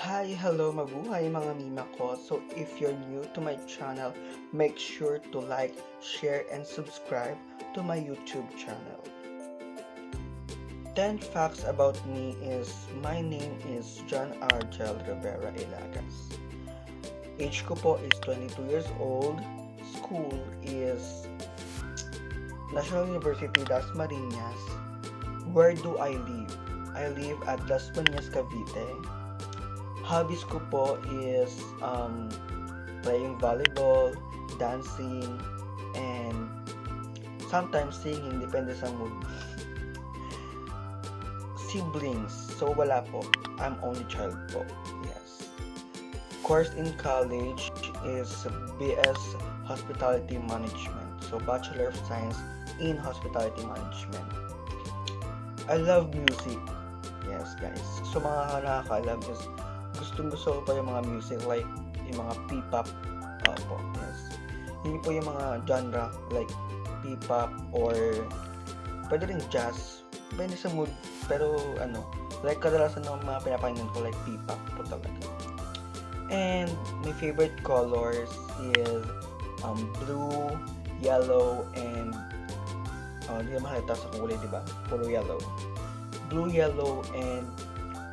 Hi, hello, mabuhay mga mima ko. So if you're new to my channel, make sure to like, share, and subscribe to my YouTube channel. 10 facts about me is my name is John Argel Rivera Ilagas. Age ko po is 22 years old. School is National University Das Marinas. Where do I live? I live at Las Piñas, Cavite. Hobbies ko po is um, playing volleyball, dancing, and sometimes singing, depende sa mood. Siblings, so wala po. I'm only child po. Yes. Course in college is BS Hospitality Management. So Bachelor of Science in Hospitality Management. I love music. Yes, guys. So mga nakakaalam is gustong gusto ko pa yung mga music like yung mga P-pop. Opo, yes. Hindi po yung mga genre like P-pop or pwede rin jazz. Pwede sa mood. Pero ano, like kadalasan ng mga pinapakinggan ko like P-pop po talaga. And my favorite colors is um, blue, yellow, and uh, hindi naman halata sa kulay, di ba? Puro yellow. Blue, yellow, and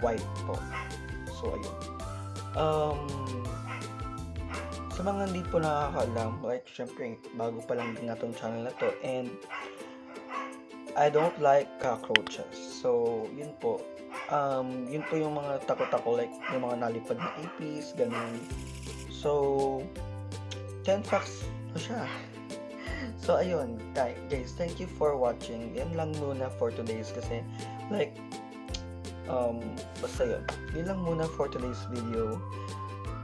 white po. So, ayun. Um, sa mga hindi po nakakaalam, like, syempre, bago pa lang din natong channel na to, and I don't like cockroaches. So, yun po. Um, yun po yung mga takot ako, like, yung mga nalipad na ipis, ganun. So, 10 facts na siya. So, ayun, guys, thank you for watching. Yan lang muna for today's kasi, like, um, basta yun. Yun lang muna for today's video.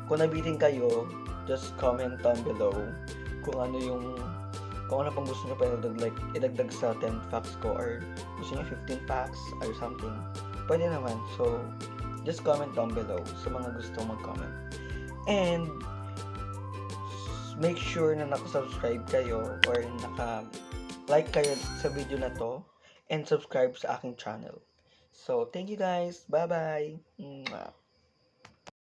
Kung nabitin kayo, just comment down below kung ano yung kung ano pang gusto nyo pa idagdag, like, idagdag sa 10 facts ko or gusto nyo 15 facts or something. Pwede naman. So, just comment down below sa mga gusto mag-comment. And, make sure na nakasubscribe kayo or naka-like kayo sa video na to and subscribe sa aking channel. So, thank you guys. Bye-bye.